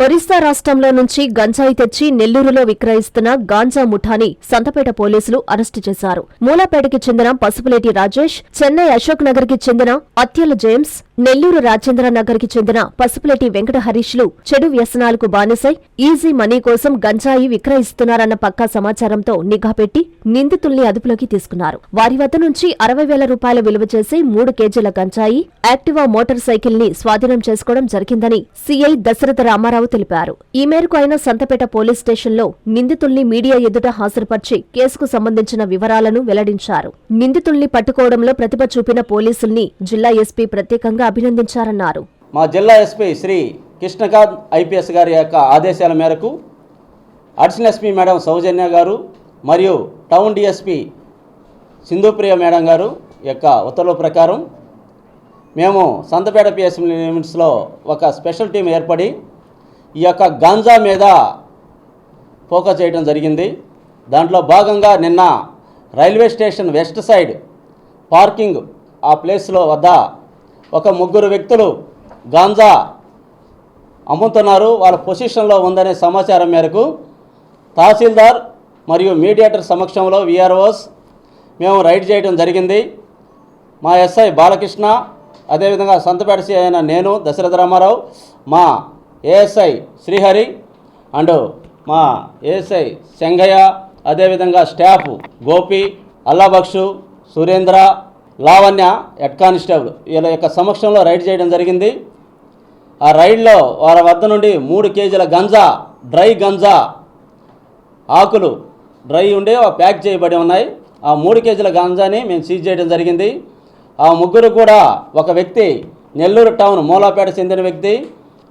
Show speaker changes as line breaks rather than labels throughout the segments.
ఒరిస్సా రాష్ట్రంలో నుంచి గంజాయి తెచ్చి నెల్లూరులో విక్రయిస్తున్న గాంజా ముఠాని సంతపేట పోలీసులు అరెస్టు చేశారు. మూలాపేటకి చెందిన పసుపులేటి రాజేష్ చెన్నై అశోక్ నగర్కి చెందిన అత్యల జేమ్స్ నెల్లూరు రాజేంద్ర నగర్కి చెందిన పసుపులేటి వెంకట హరీష్లు చెడు వ్యసనాలకు బానిసై ఈజీ మనీ కోసం గంజాయి విక్రయిస్తున్నారన్న పక్కా సమాచారంతో నిఘా పెట్టి నిందితుల్ని అదుపులోకి తీసుకున్నారు. వారి వద్ద నుంచి అరవై వేల రూపాయల విలువ చేసే మూడు కేజీల గంజాయి యాక్టివా మోటార్ సైకిల్ని స్వాధీనం చేసుకోవడం జరిగిందని సీఐ దశరథ రామారావు తెలిపారు. ఈ మేరకు ఆయన సంతపేట పోలీస్ స్టేషన్లో నిందితుల్ని మీడియా ఎదుట హాజరుపర్చి కేసుకు సంబంధించిన వివరాలను వెల్లడించారు. నిందితుల్ని పట్టుకోవడంలో ప్రతిభ చూపిన పోలీసుల్ని జిల్లా ఎస్పీ ప్రత్యేకంగా అభినందించారన్నారు.
మా జిల్లా ఎస్పీ శ్రీ కృష్ణకాంత్ ఐపీఎస్ గారి యొక్క ఆదేశాల మేరకు అడిషనల్ ఎస్పీ మేడం సౌజన్య గారు మరియు టౌన్ డిఎస్పీ సింధుప్రియ మేడం గారు యొక్క ఉత్తర్వుల ప్రకారం మేము సంతపేట పిఎస్ఎం లిమిట్స్లో ఒక స్పెషల్ టీం ఏర్పడి ఈ యొక్క గాంజా మీద ఫోకస్ చేయడం జరిగింది. దాంట్లో భాగంగా నిన్న railway station west side parking ఆ ప్లేస్లో వద్ద ఒక ముగ్గురు వ్యక్తులు గాంజా అమ్ముతున్నారు. వాళ్ళ పొజిషన్లో ఉందనే సమాచారం మేరకు తహసీల్దార్ మరియు మీడియేటర్ సమక్షంలో విఆర్ఓస్ మేము రైడ్ చేయడం జరిగింది. మా ఎస్ఐ బాలకృష్ణ అదేవిధంగా సంతపేట సి అయిన నేను దశరథ రామారావు మా ఏఎస్ఐ శ్రీహరి అండ్ మా ఏఎస్ఐ శంగయ్య అదేవిధంగా staff Gopi Allabakshu Surendra Lavanya head constable వీళ్ళ యొక్క సమక్షంలో రైడ్ చేయడం జరిగింది. ఆ రైడ్లో వారి వద్ద నుండి మూడు కేజీల గంజా డ్రై గంజా ఆకులు డ్రై ఉండి ప్యాక్ చేయబడి ఉన్నాయి. ఆ మూడు కేజీల గంజాని మేము సీజ్ చేయడం జరిగింది. ఆ ముగ్గురు కూడా ఒక వ్యక్తి నెల్లూరు టౌన్ మూలాపేట చెందిన వ్యక్తి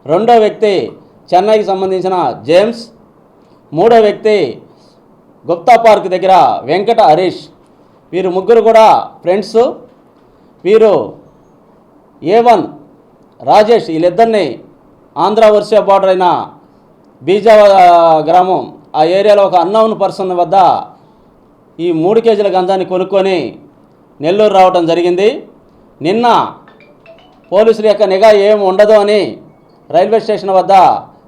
రెండో వ్యక్తి చెన్నైకి సంబంధించిన జేమ్స్ మూడో వ్యక్తి గుప్తా పార్క్ దగ్గర వెంకట హరీష్. వీరు ముగ్గురు కూడా ఫ్రెండ్స్. వీరు ఏ వన్ రాజేష్ వీళ్ళిద్దరిని ఆంధ్ర వర్షియా బార్డర్ అయిన బీజా గ్రామం ఆ ఏరియాలో ఒక అన్నౌన్ పర్సన్ వద్ద ఈ మూడు కేజీల గంజాన్ని కొనుక్కొని నెల్లూరు రావడం జరిగింది. నిన్న పోలీసుల యొక్క నిఘా ఏం ఉండదు అని రైల్వే స్టేషన్ వద్ద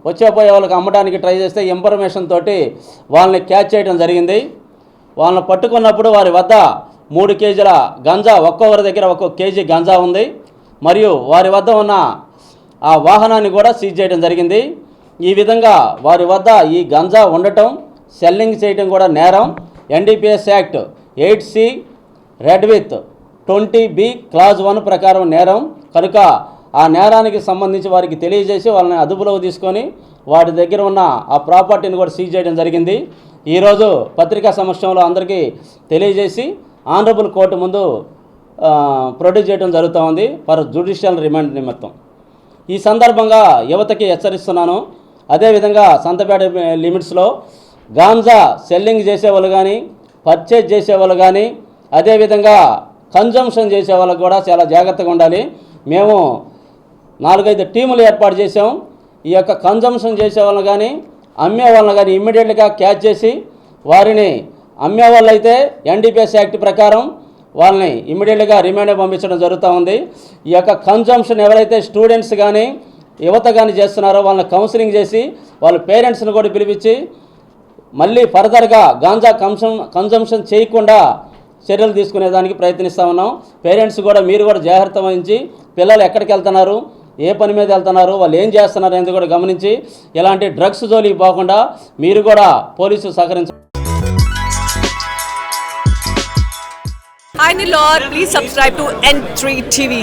వచ్చే పోయే వాళ్ళకి అమ్మడానికి ట్రై చేస్తే ఇన్ఫర్మేషన్ తోటి వాళ్ళని క్యాచ్ చేయడం జరిగింది. వాళ్ళని పట్టుకున్నప్పుడు వారి వద్ద మూడు కేజీల గంజా ఒక్కొక్కరి దగ్గర ఒక్కొక్క కేజీ గంజా ఉంది. మరియు వారి వద్ద ఉన్న ఆ వాహనాన్ని కూడా సీజ్ చేయడం జరిగింది. ఈ విధంగా వారి వద్ద ఈ గంజా ఉండటం సెల్లింగ్ చేయడం కూడా నేరం. NDPS act eight C read with twenty B clause one ప్రకారం నేరం. కనుక ఆ నేరానికి సంబంధించి వారికి తెలియజేసి వాళ్ళని అదుపులోకి తీసుకొని వాటి దగ్గర ఉన్న ఆ ప్రాపర్టీని కూడా సీజ్ చేయడం జరిగింది. ఈరోజు పత్రికా సమక్షంలో అందరికీ తెలియజేసి ఆనరబుల్ కోర్టు ముందు ప్రొడ్యూస్ చేయడం జరుగుతూ ఉంది ఫర్ జ్యుడిషియల్ రిమాండ్ నిమిత్తం. ఈ సందర్భంగా యువతకి హెచ్చరిస్తున్నాను. అదేవిధంగా సంతపేట లిమిట్స్లో గాంజా సెల్లింగ్ చేసేవాళ్ళు కానీ పర్చేజ్ చేసేవాళ్ళు కానీ అదేవిధంగా కన్జంప్షన్ చేసే వాళ్ళకు కూడా చాలా జాగ్రత్తగా ఉండాలి. మేము నాలుగైదు టీములు ఏర్పాటు చేసాం ఈ యొక్క కన్జంప్షన్ చేసే వాళ్ళని కానీ అమ్మే వాళ్ళని కానీ ఇమ్మీడియట్గా క్యాచ్ చేసి వారిని అమ్మే వాళ్ళైతే ఎన్డీపీఎస్ యాక్ట్ ప్రకారం వాళ్ళని ఇమ్మీడియట్గా రిమాండ్ పంపించడం జరుగుతూ ఉంది. ఈ యొక్క కన్జంప్షన్ ఎవరైతే స్టూడెంట్స్ కానీ యువత కానీ చేస్తున్నారో వాళ్ళని కౌన్సిలింగ్ చేసి వాళ్ళ పేరెంట్స్ని కూడా పిలిపించి మళ్ళీ ఫర్దర్గా గాంజా కన్సం కన్జంప్షన్ చేయకుండా చర్యలు తీసుకునేదానికి ప్రయత్నిస్తూ ఉన్నాం. పేరెంట్స్ కూడా మీరు కూడా జాగ్రత్త వహించి పిల్లలు ఎక్కడికి వెళ్తున్నారు ఏ పని మీద వెళ్తున్నారు వాళ్ళు ఏం చేస్తున్నారు అనేది కూడా గమనించి ఇలాంటి డ్రగ్స్ జోలికి పోకుండా మీరు కూడా పోలీసు సహకరించాలి
Hi Nilor, please subscribe to N3 TV.